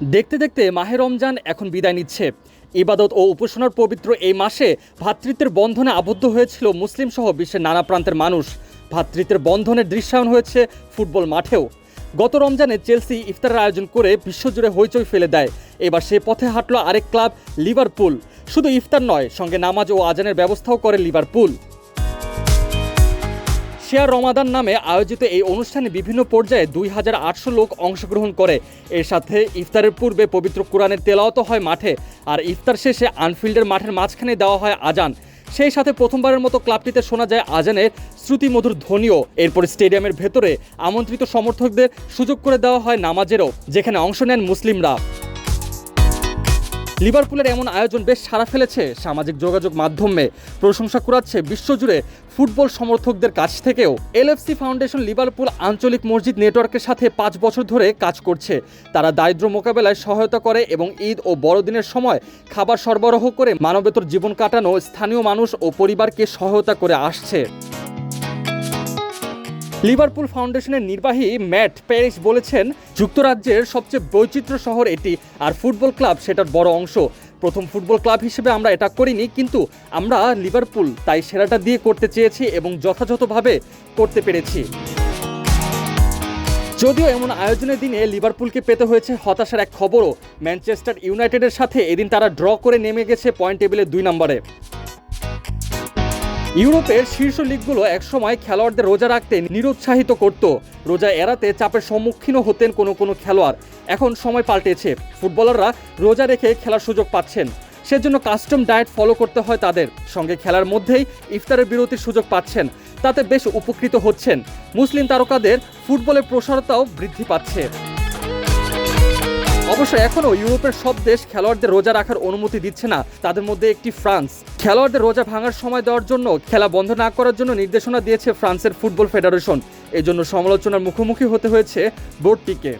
দেখতে দেখতে মাহে রমজান এখন বিদায় নিচ্ছে। ইবাদত ও উপাসনার পবিত্র এই মাসে ভ্রাতৃত্বের বন্ধনে আবদ্ধ হয়েছিল মুসলিম সহ বিশ্বের নানা প্রান্তের মানুষ। ভ্রাতৃত্বের বন্ধনের দৃশ্যায়ন হয়েছে ফুটবল মাঠেও। গত রমজানে চেলসি ইফতারের আয়োজন করে বিশ্বজুড়ে হইচই ফেলে দেয়। এবার সে পথে হাঁটল আরেক ক্লাব লিভারপুল। শুধু ইফতার নয়, সঙ্গে নামাজ ও আজানের ব্যবস্থাও করে লিভারপুল। শেয়ার রমাদান নামে আয়োজিত এই অনুষ্ঠানে বিভিন্ন পর্যায়ে দুই হাজার আটশো লোক অংশগ্রহণ করে। এর সাথে ইফতারের পূর্বে পবিত্র কোরআনের তেলাওয়াত হয় মাঠে আর ইফতার শেষে আনফিল্ডের মাঠের মাঝখানে দেওয়া হয় আজান। সেই সাথে প্রথমবারের মতো ক্লাবটিতে শোনা যায় আজানের শ্রুতিমধুর ধ্বনিও। এরপর স্টেডিয়ামের ভেতরে আমন্ত্রিত সমর্থকদের সুযোগ করে দেওয়া হয় নামাজেরও, যেখানে অংশ নেন মুসলিমরা। লিভারপুলের এমন আয়োজন বেশ সাড়া ফেলেছে সামাজিক যোগাযোগ মাধ্যমে। প্রশংসা কুড়াচ্ছে বিশ্বজুড়ে ফুটবল সমর্থকদের কাছ থেকেও। এলএফসি ফাউন্ডেশন লিভারপুল আঞ্চলিক মসজিদ নেটওয়ার্কের সাথে পাঁচ বছর ধরে কাজ করছে। তারা দারিদ্র মোকাবেলায় সহায়তা করে এবং ঈদ ও বড়দিনের সময় খাবার সরবরাহ করে মানবেতর জীবন কাটানো স্থানীয় মানুষ ও পরিবারকে সহায়তা করে আসছে। লিভারপুল ফাউন্ডেশনের নির্বাহী ম্যাট প্যারিস বলেছেন, যুক্তরাজ্যের সবচেয়ে বৈচিত্র্য শহর এটি আর ফুটবল ক্লাব সেটার বড় অংশ। প্রথম ফুটবল ক্লাব হিসেবে আমরা এটা করিনি, কিন্তু আমরা লিভারপুল, তাই সেরাটা দিয়ে করতে চেয়েছি এবং যথাযথভাবে করতে পেরেছি। যদিও এমন আয়োজনের দিনে লিভারপুলকে পেতে হয়েছে হতাশার এক খবরও, ম্যানচেস্টার ইউনাইটেডের সাথে এদিন তারা ড্র করে নেমে গেছে পয়েন্ট টেবিলে দুই নম্বরে। ইউরোপের শীর্ষ লিগগুলো একসময় খেলোয়াড়দের রোজা রাখতে নিরুৎসাহিত করত। রোজা এড়াতে চাপের সম্মুখীনও হতেন কোনো কোনো খেলোয়াড়। এখন সময় পাল্টেছে। ফুটবলাররা রোজা রেখে খেলার সুযোগ পাচ্ছেন। সেজন্য কাস্টম ডায়েট ফলো করতে হয় তাদের। সঙ্গে খেলার মধ্যেই ইফতারের বিরতির সুযোগ পাচ্ছেন। তাতে বেশ উপকৃত হচ্ছেন। মুসলিম তারকাদের ফুটবলের প্রসারতাও বৃদ্ধি পাচ্ছে। অবশ্য এখনও ইউরোপের সব দেশ খেলোয়াড়দের রোজা রাখার অনুমতি দিচ্ছে না। তাদের মধ্যে একটি ফ্রান্স। খেলোয়াড়দের রোজা ভাঙার সময় দেওয়ার জন্য খেলা বন্ধ না করার জন্য নির্দেশনা দিয়েছে ফ্রান্সের ফুটবল ফেডারেশন। এজন্য সমালোচনার মুখোমুখি হতে হয়েছে বোর্ডটিকে।